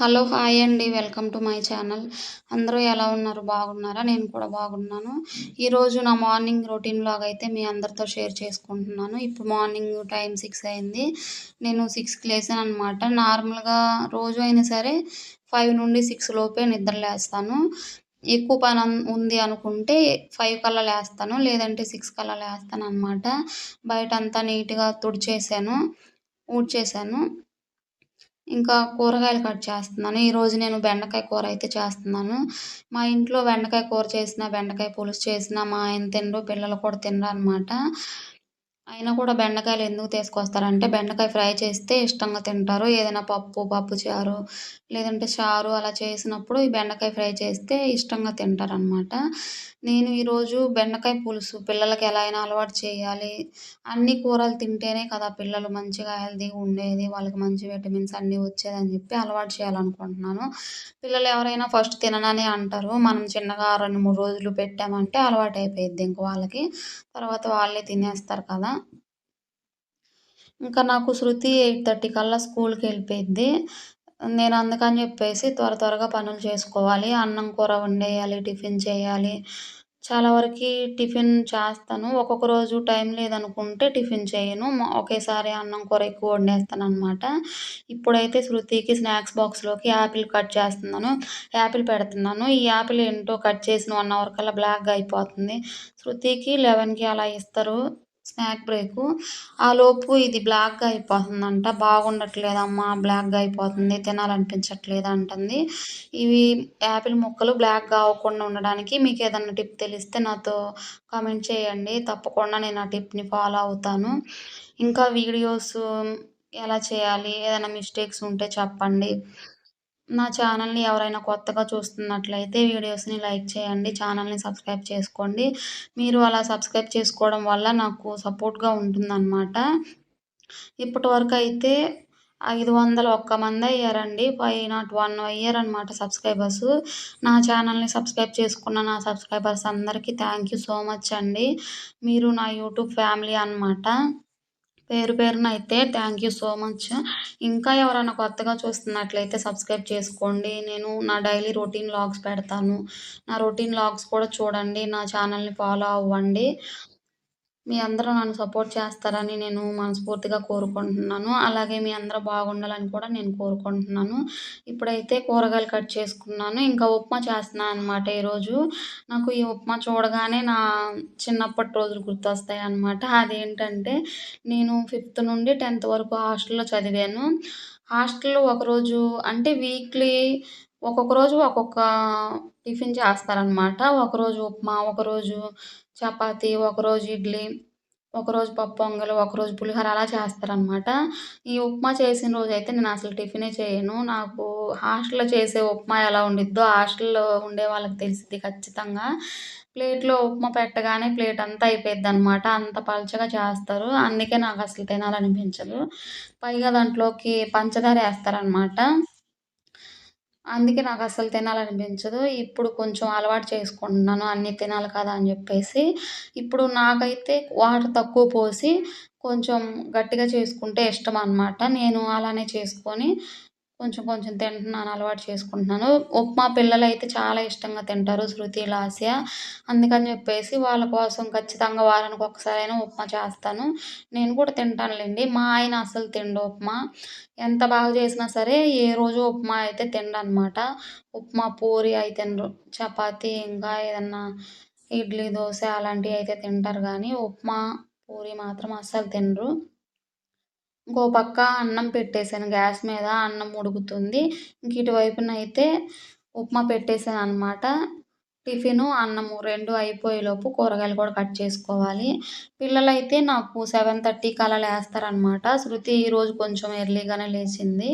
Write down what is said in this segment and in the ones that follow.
Hello hi అండి. Welcome to my channel. అందరూ ఎలా ఉన్నారు? బాగున్నారా? నేను కూడా బాగున్నాను. ఈరోజు నా మార్నింగ్ రొటీన్ లాగా అయితే మీ అందరితో షేర్ చేసుకుంటున్నాను. ఇప్పుడు మార్నింగ్ టైం సిక్స్ అయింది. నేను సిక్స్కి లేసాను అనమాట నార్మల్గా రోజు అయినా సరే ఫైవ్ నుండి సిక్స్ లోపే నిద్ర లేస్తాను. ఎక్కువ పని ఉంది అనుకుంటే ఫైవ్ కల్లా లేస్తాను. లేదంటే సిక్స్ కల్లా లేస్తాను అనమాట బయట అంతా నీట్గా తుడిచేసాను. ఊడ్చేసాను. ఇంకా కూరగాయలు కట్ చేస్తున్నాను. ఈరోజు నేను బెండకాయ కూర అయితే చేస్తున్నాను. మా ఇంట్లో బెండకాయ కూర చేసిన బెండకాయ పులుసు చేసిన మా ఆయన తినరు పిల్లలు కూడా తినరు అనమాట అయినా కూడా బెండకాయలు ఎందుకు తీసుకొస్తారంటే బెండకాయ ఫ్రై చేస్తే ఇష్టంగా తింటారు. ఏదైనా పప్పు పప్పు చారు లేదంటే చారు అలా చేసినప్పుడు ఈ బెండకాయ ఫ్రై చేస్తే ఇష్టంగా తింటారనమాట నేను ఈరోజు బెండకాయ పులుసు పిల్లలకి ఎలా అయినా అలవాటు చేయాలి. అన్ని కూరలు తింటేనే కదా పిల్లలు మంచిగా హెల్తీగా ఉండేది వాళ్ళకి మంచి విటమిన్స్ అన్నీ వచ్చేదని చెప్పి అలవాటు చేయాలనుకుంటున్నాను. పిల్లలు ఎవరైనా ఫస్ట్ తిననని అంటారు. మనం చిన్నగా రెండు మూడు రోజులు పెట్టామంటే అలవాటు అయిపోయింది ఇంక వాళ్ళకి. తర్వాత వాళ్ళే తినేస్తారు కదా. ఇంకా నాకు శృతి ఎయిట్ థర్టీ కల్లా స్కూల్కి వెళ్ళిపోయింది నేను అందుకని చెప్పేసి త్వర త్వరగా పనులు చేసుకోవాలి. అన్నం కూర వండేయాలి టిఫిన్ చేయాలి. చాలా వరకు టిఫిన్ చేస్తాను. ఒక్కొక్క రోజు టైం లేదనుకుంటే టిఫిన్ చేయను. ఒకేసారి అన్నం కూర ఎక్కువ వండేస్తాను అనమాట ఇప్పుడైతే శృతికి స్నాక్స్ బాక్స్లోకి యాపిల్ కట్ చేస్తున్నాను. యాపిల్ పెడుతున్నాను. ఈ యాపిల్ ఏంటో కట్ చేసిన వన్ అవర్ కల్లా బ్లాక్గా అయిపోతుంది. శృతికి లెవెన్కి అలా ఇస్తారు. Snack break. లోపు ఇది బ్లాక్గా అయిపోతుందంట. బాగుండట్లేదమ్మా బ్లాక్గా అయిపోతుంది తినాలనిపించట్లేదు అంటుంది ఇవి యాపిల్ ముక్కలు బ్లాక్గా అవ్వకుండా ఉండడానికి మీకు ఏదైనా టిప్ తెలిస్తే నాతో కామెంట్ చేయండి. తప్పకుండా నేను ఆ టిప్ని ఫాలో అవుతాను. ఇంకా వీడియోస్ ఎలా చేయాలి ఏదైనా మిస్టేక్స్ ఉంటే చెప్పండి. నా ఛానల్ని ఎవరైనా కొత్తగా చూస్తున్నట్లయితే వీడియోస్ని లైక్ చేయండి ఛానల్ని సబ్స్క్రైబ్ చేసుకోండి. మీరు అలా సబ్స్క్రైబ్ చేసుకోవడం వల్ల నాకు సపోర్ట్గా ఉంటుందన్నమాట. ఇప్పటి వరకు అయితే ఐదు వందల ఒక్క మంది అయ్యారండి. ఫైవ్ నాట్ వన్ అయ్యారనమాట సబ్స్క్రైబర్స్. నా ఛానల్ని సబ్స్క్రైబ్ చేసుకున్న నా సబ్స్క్రైబర్స్ అందరికీ థ్యాంక్ యూ సో మచ్ అండి. మీరు నా యూట్యూబ్ ఫ్యామిలీ అనమాట పేరు పేరున అయితే థ్యాంక్ యూ సో మచ్ ఇంకా ఎవరైనా కొత్తగా చూస్తున్నట్లయితే సబ్స్క్రైబ్ చేసుకోండి. నేను నా డైలీ రొటీన్ లాగ్స్ పెడతాను. నా రొటీన్ లాగ్స్ కూడా చూడండి. నా ఛానల్ని ఫాలో అవ్వండి. మీ అందరూ నన్ను సపోర్ట్ చేస్తారని నేను మనస్ఫూర్తిగా కోరుకుంటున్నాను. అలాగే మీ అందరూ బాగుండాలని కూడా నేను కోరుకుంటున్నాను. ఇప్పుడైతే కూరగాయలు కట్ చేసుకున్నాను. ఇంకా ఉప్మా చేస్తున్నాను అనమాట ఈరోజు. నాకు ఈ ఉప్మా చూడగానే నా చిన్నప్పటి రోజులు గుర్తొస్తాయి అనమాట అదేంటంటే నేను ఫిఫ్త్ నుండి టెన్త్ వరకు హాస్టల్లో చదివాను. హాస్టల్లో ఒకరోజు అంటే వీక్లీ ఒక్కొక్క రోజు ఒక్కొక్క టిఫిన్ చేస్తారనమాట ఒకరోజు ఉప్మా ఒకరోజు చపాతి ఒకరోజు ఇడ్లీ ఒకరోజు పప్పు పొంగల్ ఒకరోజు పులిహోర అలా చేస్తారనమాట ఈ ఉప్మా చేసిన రోజు అయితే నేను అసలు టిఫినే చేయను. నాకు హాస్టల్లో చేసే ఉప్మా ఎలా ఉండిద్దో హాస్టల్లో ఉండే వాళ్ళకి తెలిసింది ఖచ్చితంగా. ప్లేట్లో ఉప్మా పెట్టగానే ప్లేట్ అంతా అయిపోయింది అనమాట అంత పలచగా చేస్తారు. అందుకే నాకు అసలు తినాలనిపించదు. పైగా దాంట్లోకి పంచదార వేస్తారనమాట అందుకే నాకు అసలు తినాలనిపించదు. ఇప్పుడు కొంచెం అలవాటు చేసుకుంటున్నాను. అన్నీ తినాలి కదా అని చెప్పేసి ఇప్పుడు నాకైతే వాటర్ తక్కువ పోసి కొంచెం గట్టిగా చేసుకుంటే ఇష్టం అనమాట నేను అలానే చేసుకొని కొంచెం కొంచెం తింటున్నాను అలవాటు చేసుకుంటున్నాను. ఉప్మా పిల్లలు అయితే చాలా ఇష్టంగా తింటారు శృతి లాస్య. అందుకని చెప్పేసి వాళ్ళ కోసం ఖచ్చితంగా వారానికి ఒకసారైనా ఉప్మా చేస్తాను. నేను కూడా తింటానులేండి. మా ఆయన అసలు తిండు ఉప్మా. ఎంత బాగా చేసినా సరే ఏ రోజు ఉప్మా అయితే తిండనమాట. ఉప్మా పూరి అయితే తినరు. చపాతి ఇంకా ఏదన్నా ఇడ్లీ దోశ అలాంటివి అయితే తింటారు కానీ ఉప్మా పూరి మాత్రం అస్సలు తినరు. ఇంకో పక్క అన్నం పెట్టేశాను. గ్యాస్ మీద అన్నం ఉడుకుతుంది. ఇంక ఇటువైపున అయితే ఉప్మా పెట్టేసాను అనమాట టిఫిను అన్నము రెండు అయిపోయేలోపు కూరగాయలు కూడా కట్ చేసుకోవాలి. పిల్లలైతే నాకు సెవెన్ థర్టీకి అలా లేస్తారనమాట శృతి ఈరోజు కొంచెం ఎర్లీగానే లేచింది.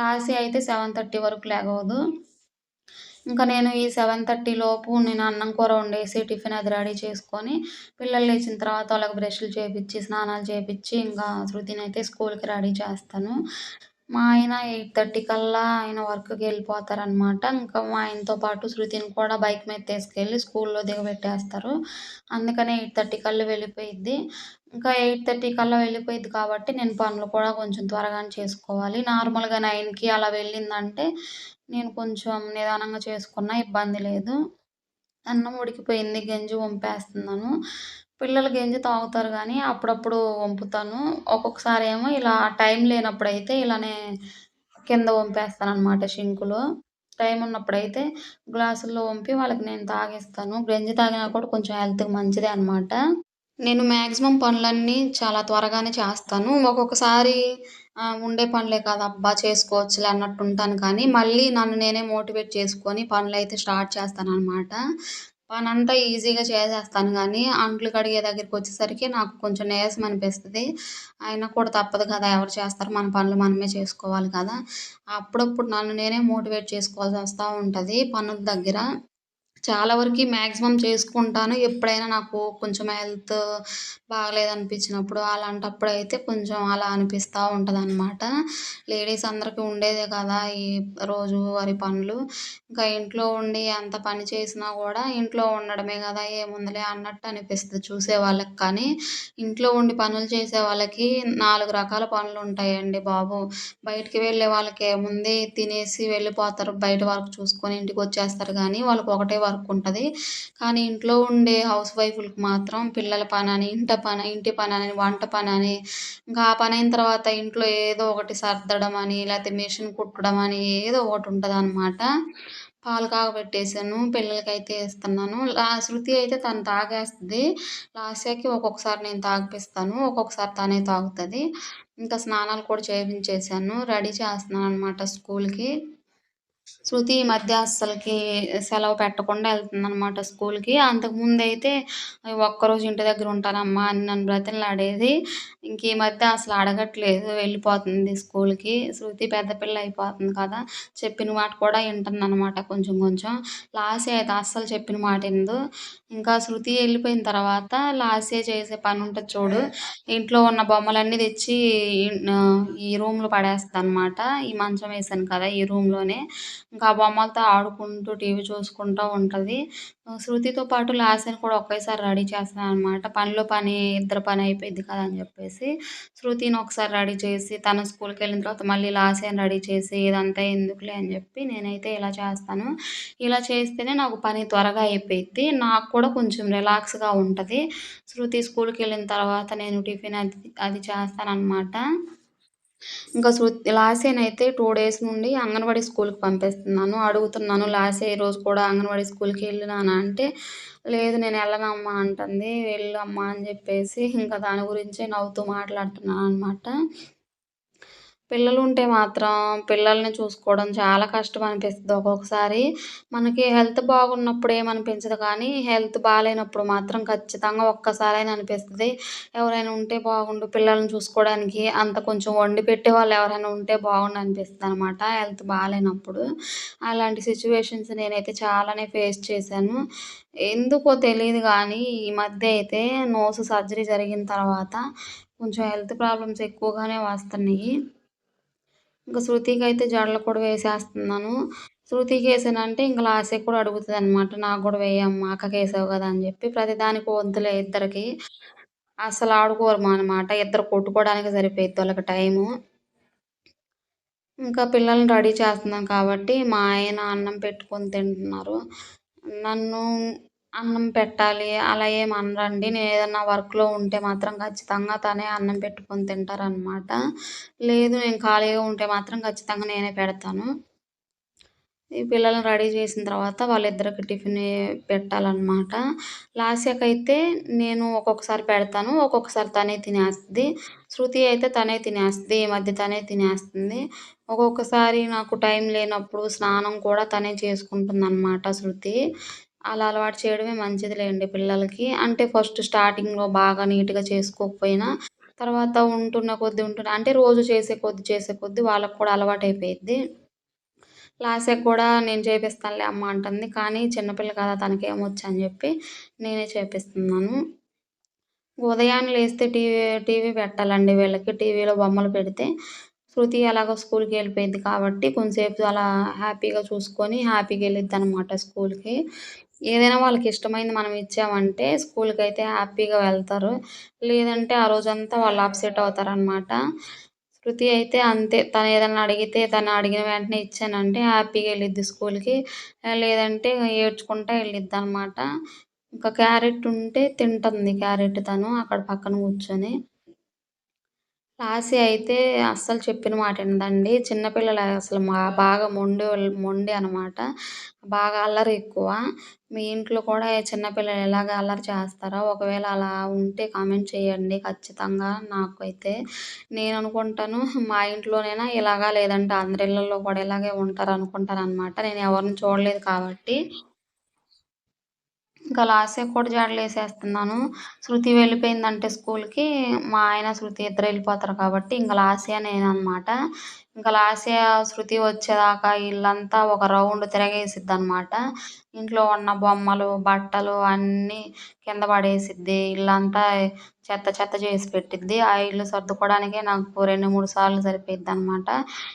లాస్ట్ అయితే సెవెన్ థర్టీ వరకు లేగవదు. ఇంకా నేను ఈ సెవెన్ థర్టీ లోపు నేను అన్నం కూర వండేసి టిఫిన్ అది రెడీ చేసుకొని పిల్లలు లేచిన తర్వాత వాళ్ళకి బ్రష్లు చేపించి స్నానాలు చేపించి ఇంకా శృతిని అయితే స్కూల్కి రెడీ చేస్తాను మా ఆయన 8:30 కల్లా ఆయన వర్క్‌కి వెళ్ళిపోతారనమాట. ఇంకా మా ఆయనతో పాటు శృతిని కూడా బైక్ మీద తీసుకెళ్ళి స్కూల్‌లో దిగబెట్టేస్తారు. అందుకనే 8:30 కల్లా వెళ్ళిపోయిద్ది. ఇంకా 8:30 కల్లా వెళ్ళిపోయింది కాబట్టి నేను పనులు కూడా కొంచెం త్వరగానే చేసుకోవాలి. నార్మల్‌గా నైన్కి అలా వెళ్ళిందంటే నేను కొంచెం నిదానంగా చేసుకున్నా ఇబ్బంది లేదు. అన్నం ఉడికిపోయింది. గంజి వంపేస్తున్నాను. పిల్లలు గంజి తాగుతారు కానీ అప్పుడప్పుడు వంపుతాను. ఒక్కొక్కసారి ఏమో ఇలా టైం లేనప్పుడైతే ఇలానే కింద వంపేస్తాను అనమాట షింక్‌లో. టైం ఉన్నప్పుడైతే గ్లాసుల్లో వంపి వాళ్ళకి నేను తాగేస్తాను గంజి తాగినా కూడా కొంచెం హెల్త్‌కి మంచిదే అనమాట. నేను మాక్సిమం పనులన్నీ చాలా త్వరగానే చేస్తాను. ఒక్కొక్కసారి ఉండే పనులే కదా! అబ్బా! చేసుకోవచ్చులే అన్నట్టు ఉంటాను కానీ మళ్ళీ నన్ను నేనే మోటివేట్ చేసుకొని పనులైతే స్టార్ట్ చేస్తానన్నమాట పని అంతా ఈజీగా చేసేస్తాను కానీ అంట్లు కడిగే దగ్గరికి వచ్చేసరికి నాకు కొంచెం నీరసం అనిపిస్తుంది అయినా కూడా తప్పదు కదా! ఎవరు చేస్తారు? మన పనులు మనమే చేసుకోవాలి కదా! అప్పుడప్పుడు నన్ను నేనే మోటివేట్ చేసుకోవాల్సి వస్తూ ఉంటుంది పనుల దగ్గర. చాలా వరకు మ్యాక్సిమం చేసుకుంటాను. ఎప్పుడైనా నాకు కొంచెం హెల్త్ బాగలేదనిపించినప్పుడు అలాంటప్పుడు అయితే కొంచెం అలా అనిపిస్తూ ఉంటుంది అనమాట లేడీస్ అందరికీ ఉండేదే కదా! ఈ రోజువారి పనులు. ఇంకా ఇంట్లో ఉండి ఎంత పని చేసినా కూడా ఇంట్లో ఉండడమే కదా! ఏముందిలే అన్నట్టు అనిపిస్తుంది చూసే వాళ్ళకి కానీ ఇంట్లో ఉండి పనులు చేసే వాళ్ళకి నాలుగు రకాల పనులు ఉంటాయండి బాబు. బయటికి వెళ్ళే వాళ్ళకి వాళ్ళకేముంది తినేసి వెళ్ళిపోతారు. బయట వర్క్ చూసుకొని ఇంటికి వచ్చేస్తారు కానీ వాళ్ళకి ఒకటే వర్క్ ఉంటది. కానీ ఇంట్లో ఉండే హౌస్ వైఫ్లకు మాత్రం పిల్లల పని అని ఇంట పని ఇంటి పని అని వంట పని అని ఇంకా ఆ అయిన తర్వాత ఇంట్లో ఏదో ఒకటి సర్దడం అని, లేకపోతే మిషన్ కుట్టడం అని ఏదో ఒకటి ఉంటదనమాట. పాలు కాగబెట్టేసాను. పిల్లలకైతే వేస్తున్నాను లా శృతి అయితే తను తాగేస్తుంది లాస్యాకి ఒక్కొక్కసారి నేను తాగిపిస్తాను. ఒక్కొక్కసారి తనే తాగుతుంది ఇంకా స్నానాలు కూడా చేయించేసాను రెడీ చేస్తున్నాను అనమాట స్కూల్‌కి. శృతి ఈ మధ్య అస్సలకి సెలవు పెట్టకుండా వెళ్తుందనమాట స్కూల్‌కి. అంతకుముందు అయితే ఒక్కరోజు ఇంటి దగ్గర ఉంటానమ్మా అని నన్ను బ్రతిలాడేది ఇంక ఈ మధ్య అసలు అడగట్లేదు. వెళ్ళిపోతుంది స్కూల్‌కి. శృతి పెద్ద పిల్ల అయిపోతుంది కదా! చెప్పిన మాట కూడా వింటుందన్నమాట కొంచెం కొంచెం. లాసే అయితే అస్సలు చెప్పిన మాట ఎందు ఇంకా శృతి వెళ్ళిపోయిన తర్వాత లాసే చేసే పని ఉంటుంది చూడు. ఇంట్లో ఉన్న బొమ్మలన్నీ తెచ్చి ఈ రూమ్‌లో పడేస్తదనమాట. ఈ మంచం వేసాను కదా! ఈ రూమ్‌లోనే. ఇంకా ఆ బొమ్మలతో ఆడుకుంటూ, టీవీ చూసుకుంటూ ఉంటుంది శృతితో పాటు లాస్యని కూడా ఒకేసారి రెడీ చేస్తాను అనమాట పనిలో పని ఇద్దరు పని అయిపోయింది కదా! అని చెప్పేసి. శృతిని ఒకసారి రెడీ చేసి తన స్కూల్కి వెళ్ళిన తర్వాత మళ్ళీ లాస్యాని రెడీ చేసి ఇదంతా ఎందుకులే అని చెప్పి నేనైతే ఇలా చేస్తాను. ఇలా చేస్తేనే నాకు పని త్వరగా అయిపోయింది నాకు కూడా కొంచెం రిలాక్స్‌గా ఉంటుంది శృతి స్కూల్కి వెళ్ళిన తర్వాత నేను టిఫిన్ అది అది చేస్తానన్నమాట ఇంకా శృతి లాస్యనైతే 2 డేస్ నుండి అంగన్వాడీ స్కూల్‌కి పంపిస్తున్నాను. అడుగుతున్నాను లాస్యే ఈ రోజు కూడా అంగన్వాడీ స్కూల్‌కి వెళ్ళు అంటే, లేదు నేను వెళ్ళనమ్మా అంటుంది. వెళ్ళమ్మా అని చెప్పేసి ఇంకా దాని గురించే నవ్వుతూ మాట్లాడుతున్నాను అనమాట పిల్లలు ఉంటే మాత్రం పిల్లల్ని చూసుకోవడం చాలా కష్టం అనిపిస్తుంది ఒక్కొక్కసారి. మనకి హెల్త్ బాగున్నప్పుడు ఏమనిపించదు కానీ హెల్త్ బాగాలేనప్పుడు మాత్రం ఖచ్చితంగా ఒక్కసారైనా అనిపిస్తుంది ఎవరైనా ఉంటే బాగుండు పిల్లల్ని చూసుకోవడానికి. అంత కొంచెం వండి పెట్టేవాళ్ళు ఎవరైనా ఉంటే బాగుండు అనమాట హెల్త్ బాగాలేనప్పుడు అలాంటి సిచ్యువేషన్స్ నేనైతే చాలానే ఫేస్ చేశాను. ఎందుకో తెలియదు కానీ ఈ మధ్య అయితే నోస్ సర్జరీ జరిగిన తర్వాత కొంచెం హెల్త్ ప్రాబ్లమ్స్ ఎక్కువగానే వస్తున్నాయి. ఇంకా శృతికి అయితే జడలు కూడా వేసేస్తున్నాను. శృతికేసానంటే ఇంకా లాస్యకి కూడా అడుగుతుంది అనమాట నాకు కూడా వేయమ్మా అక్కకేసావు కదా అని చెప్పి ప్రతిదానికి వంతులే ఇద్దరికి అసలు ఆడుకోరు అనమాట. ఇద్దరు కొట్టుకోవడానికి సరిపోయిద్ది వాళ్ళకి టైము. ఇంకా పిల్లల్ని రెడీ చేస్తున్నాం కాబట్టి మా ఆయన అన్నం పెట్టుకొని తింటున్నారు. నన్ను అన్నం పెట్టాలి అలా ఏమి అనరండి. నేనేదన్నా వర్క్‌లో ఉంటే మాత్రం ఖచ్చితంగా తనే అన్నం పెట్టుకొని తింటారనమాట. లేదు నేను ఖాళీగా ఉంటే మాత్రం ఖచ్చితంగా నేనే పెడతాను. ఈ పిల్లల్ని రెడీ చేసిన తర్వాత వాళ్ళిద్దరికి టిఫిన్ పెట్టాలన్నమాట పెట్టాలనమాట. అయితే నేను ఒక్కొక్కసారి పెడతాను. ఒక్కొక్కసారి తనే తినేస్తుంది శృతి అయితే తనే తినేస్తుంది ఈ మధ్య తనే తినేస్తుంది. ఒక్కొక్కసారి నాకు టైం లేనప్పుడు స్నానం కూడా తనే చేసుకుంటుంది అనమాట శృతి. అలా అలవాటు చేయడమే మంచిదిలేండి పిల్లలకి. అంటే ఫస్ట్ స్టార్టింగ్‌లో బాగా నీట్‌గా చేసుకోకపోయినా తర్వాత ఉంటున్న కొద్ది ఉంటున్న అంటే రోజు చేసే కొద్ది చేసే కొద్ది వాళ్ళకి కూడా అలవాటు అయిపోయింది లాస్యకి కూడా నేను చేపిస్తానులే అమ్మ అంటుంది. కానీ చిన్నపిల్ల కదా! తనకేమొచ్చు అని చెప్పి నేనే చేపిస్తున్నాను. ఉదయాన్నే లేస్తే టీవీ టీవీ పెట్టాలండి వీళ్ళకి. టీవీలో బొమ్మలు పెడితే శృతి అలాగ స్కూల్‌కి వెళ్ళిపోయింది కాబట్టి కొంసేపు అలా హ్యాపీగా చూసుకొని హ్యాపీగా వెళ్ళిద్ది అనమాట స్కూల్‌కి. ఏదైనా వాళ్ళకి ఇష్టమైంది మనం ఇచ్చామంటే స్కూల్కి అయితే హ్యాపీగా వెళ్తారు. లేదంటే ఆ రోజంతా వాళ్ళు అప్సెట్ అవుతారనమాట. శృతి అయితే అంతే. తను ఏదైనా అడిగితే తను అడిగిన వెంటనే ఇచ్చానంటే హ్యాపీగా వెళ్ళిద్ది స్కూల్‌కి. లేదంటే ఏడ్చుకుంటా వెళ్ళిద్ది అనమాట ఇంకా క్యారెట్ ఉంటే తింటుంది క్యారెట్ తను అక్కడ పక్కన కూర్చొని. లాస్య అయితే అస్సలు చెప్పిన మాట ఏంటండి చిన్నపిల్లలు అసలు మా బాగా మొండి మొండి అనమాట. బాగా అల్లరి ఎక్కువ. మీ ఇంట్లో కూడా చిన్నపిల్లలు ఎలాగ అల్లరి చేస్తారో ఒకవేళ అలా ఉంటే కామెంట్ చేయండి ఖచ్చితంగా నాకైతే. నేను అనుకుంటాను మా ఇంట్లోనైనా ఇలాగా లేదంటే అందరి కూడా ఇలాగే ఉంటారు అనుకుంటారు అనమాట నేను ఎవరిని చూడలేదు కాబట్టి. ఇంకా లాస్యకి కూడా జాడలు వేసేస్తున్నాను శృతి వెళ్ళిపోయిందంటే స్కూల్‌కి మా ఆయన, శృతి ఇద్దరు వెళ్ళిపోతారు కాబట్టి ఇంక నేను అనమాట ఇంకా లాస్య, శృతి వచ్చేదాకా ఇల్లంతా ఒక రౌండ్ తిరగేసిద్ది అనమాట ఇంట్లో ఉన్న బొమ్మలు, బట్టలు అన్నీ కింద పడేసిద్ది. ఇల్లంతా చెత్త చెత్త చేసి పెట్టిద్ది. ఆ ఇల్లు సర్దుకోవడానికే నాకు 2, 3 సార్లు సరిపోయిద్ది అనమాట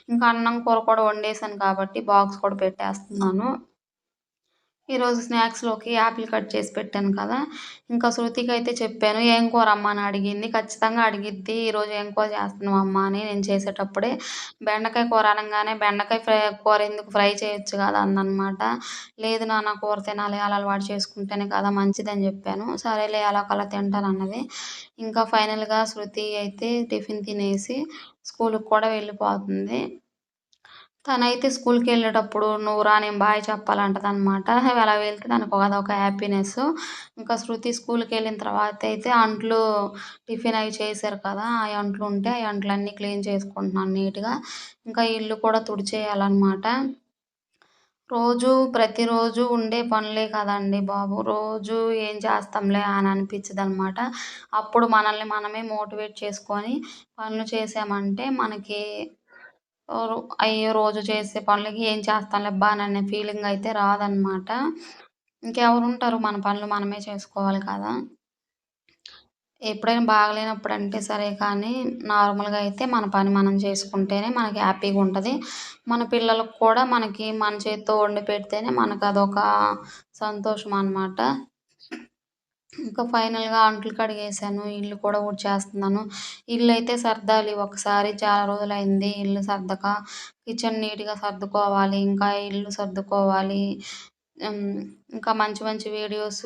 ఇంకా అన్నం, కూర కూడా వండేసాను కాబట్టి బాక్స్ కూడా పెట్టేస్తున్నాను. ఈరోజు స్నాక్స్‌లోకి యాపిల్ కట్ చేసి పెట్టాను కదా! ఇంకా శృతికి అయితే చెప్పాను. "ఏం కూర అమ్మ?" అని అడిగింది. ఖచ్చితంగా అడిగిద్ది. "ఈరోజు ఏం కూర చేస్తున్నావమ్మా?" అని నేను చేసేటప్పుడే. బెండకాయ కూర అనగానే బెండకాయ ఫ్రై కూర ఎందుకు ఫ్రై చేయొచ్చు కదా! అందనమాట. లేదు నాన్న కూర తినాలి. అలా అలవాటు చేసుకుంటేనే కదా మంచిదని చెప్పాను. సరేలే తింటాను అన్నది ఇంకా ఫైనల్‌గా శృతి అయితే టిఫిన్ తినేసి స్కూల్కి కూడా వెళ్ళిపోతుంది. తనైతే స్కూల్‌కెళ్ళేటప్పుడు "నువ్వు రా నేను బాయ్ చెప్పాలంటదనమాట." అలా వెళ్తే తనకు అదొక హ్యాపీనెస్ ఇంకా శృతి స్కూల్కి వెళ్ళిన తర్వాత అయితే అంట్లు టిఫిన్ అవి చేశారు కదా! ఆ అంట్లు ఉంటే ఆ అంట్లన్నీ క్లీన్ చేసుకుంటున్నాను నీట్‌గా. ఇంకా ఇల్లు కూడా తుడిచేయాలన్నమాట రోజు ప్రతిరోజు ఉండే పనులే కదండి బాబు! రోజు ఏం చేస్తాంలే అని అనిపిచ్చిదనమాట. అప్పుడు మనల్ని మనమే మోటివేట్ చేసుకొని పనులు చేసామంటే మనకి అయ్యో! రోజు చేసే పనులకి ఏం చేస్తాంలేబ్బా అనే ఫీలింగ్ అయితే రాదనమాట. ఇంకెవరుంటారు మన పనులు మనమే చేసుకోవాలి కదా! ఎప్పుడైనా బాగలేనప్పుడంటే సరే కానీ నార్మల్‌గా అయితే మన పని మనం చేసుకుంటేనే మనకి హ్యాపీగా ఉంటది. మన పిల్లలకు కూడా మనకి మన చేతితో వండి పెడితేనే మనకు అదొక సంతోషం అనమాట. ఇంకా ఫైనల్‌గా అంట్లు కడిగేసాను. ఇల్లు కూడా ఊడ్చేస్తున్నాను. ఇల్లయితే సర్దాలి ఒకసారి చాలా రోజులైంది ఇల్లు సర్దక. కిచెన్ నీట్‌గా సర్దుకోవాలి. ఇంకా ఇల్లు సర్దుకోవాలి. ఇంకా మంచి మంచి వీడియోస్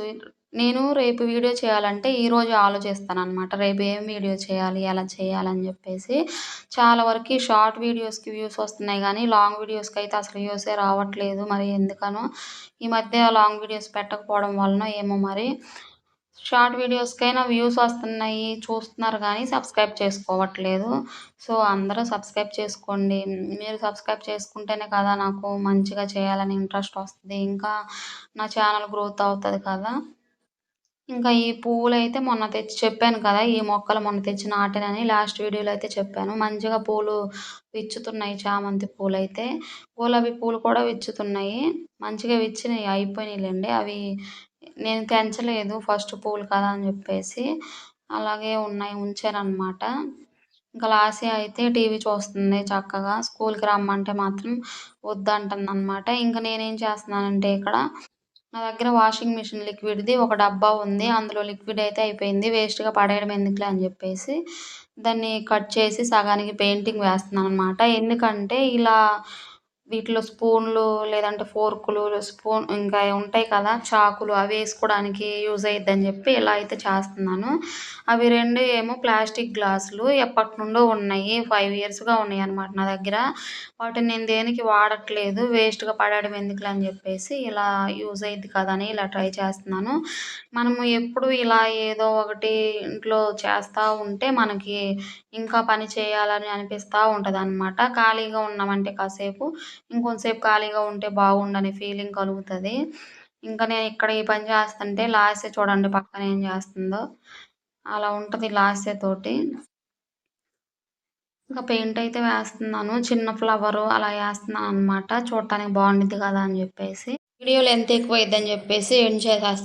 నేను రేపు వీడియో చేయాలంటే ఈరోజు ఆలోచిస్తాను అనమాట రేపు ఏం వీడియో చేయాలి? ఎలా చేయాలని చెప్పేసి చాలా వరకు షార్ట్ వీడియోస్‌కి వ్యూస్ వస్తున్నాయి కానీ లాంగ్ వీడియోస్కి అయితే అసలు వ్యూసే రావట్లేదు. మరి ఎందుకనో? ఈ మధ్య లాంగ్ వీడియోస్ పెట్టకపోవడం వలన ఏమో మరి. షార్ట్ వీడియోస్‌కైనా వ్యూస్ వస్తున్నాయి. చూస్తున్నారు కానీ సబ్స్క్రైబ్ చేసుకోవట్లేదు. సో, అందరూ సబ్స్క్రైబ్ చేసుకోండి. మీరు సబ్స్క్రైబ్ చేసుకుంటేనే కదా నాకు మంచిగా చేయాలని ఇంట్రెస్ట్ వస్తుంది ఇంకా నా ఛానల్ గ్రోత్ అవుతుంది కదా! ఇంకా ఈ పువ్వులైతే మొన్న తెచ్చి చెప్పాను కదా! ఈ మొక్కలు మొన్న తెచ్చి నాటినని లాస్ట్ వీడియోలో అయితే చెప్పాను. మంచిగా పూలు విచ్చుతున్నాయి చామంతి పూలు అయితే గులాబీ పూలు కూడా విచ్చుతున్నాయి. మంచిగా విచ్చినాయి అయిపోయినాయిలెండి. అవి నేను తెంచలేదు ఫస్ట్ పూలు కదా అని చెప్పేసి. అలాగే ఉన్నాయి ఉంచారనమాట ఇంకా లాస్య అయితే టీవీ చూస్తుంది చక్కగా. స్కూల్‌కి రమ్మంటే మాత్రం వద్దంటుంది అనమాట ఇంకా నేనేం చేస్తున్నానంటే ఇక్కడ నా దగ్గర వాషింగ్ మిషన్ లిక్విడ్‌ది ఒక డబ్బా ఉంది. అందులో లిక్విడ్ అయితే అయిపోయింది. వేస్ట్‌గా పడేయడం ఎందుకులే అని చెప్పేసి దాన్ని కట్ చేసి సగానికి పెయింటింగ్ వేస్తున్నాను అనమాట ఎందుకంటే ఇలా వీటిలో స్పూన్లు లేదంటే ఫోర్కులు, స్పూన్ ఇంకా ఉంటాయి కదా! చాకులు అవి వేసుకోవడానికి యూజ్ అయిద్దని చెప్పి ఇలా అయితే చేస్తున్నాను. అవి రెండు ఏమో ప్లాస్టిక్ గ్లాసులు ఎప్పటి నుండో ఉన్నాయి. ఫైవ్ ఇయర్స్‌గా ఉన్నాయి అన్నమాట నా దగ్గర. వాటిని నేను దేనికి వాడట్లేదు. వేస్ట్‌గా పడడం ఎందుకులే అని చెప్పేసి ఇలా యూజ్ అయిద్ది కదా అని ఇలా ట్రై చేస్తున్నాను. మనము ఎప్పుడు ఇలా ఏదో ఒకటి ఇంట్లో చేస్తూ ఉంటే మనకి ఇంకా పని చేయాలని అనిపిస్తా ఉంటదనమాట. ఖాళీగా ఉన్నామంటే కాసేపు ఇంకొంసేపు ఖాళీగా ఉంటే బాగుండనే ఫీలింగ్ కలుగుతది. ఇంకా నేను ఇక్కడ ఈ పని చేస్తుంటే లాస్య చూడండి పక్కన ఏం చేస్తుందో. అలా ఉంటది లాస్య తోటి. ఇంకా పెయింట్ అయితే వేస్తున్నాను. చిన్న ఫ్లవరు అలా వేస్తున్నాను అనమాట చూడటానికి బాగుండిద్ది కదా అని చెప్పేసి. వీడియో లెంత్ ఎక్కువైద్దని చెప్పేసి ఎండ్ చేసేస్తాను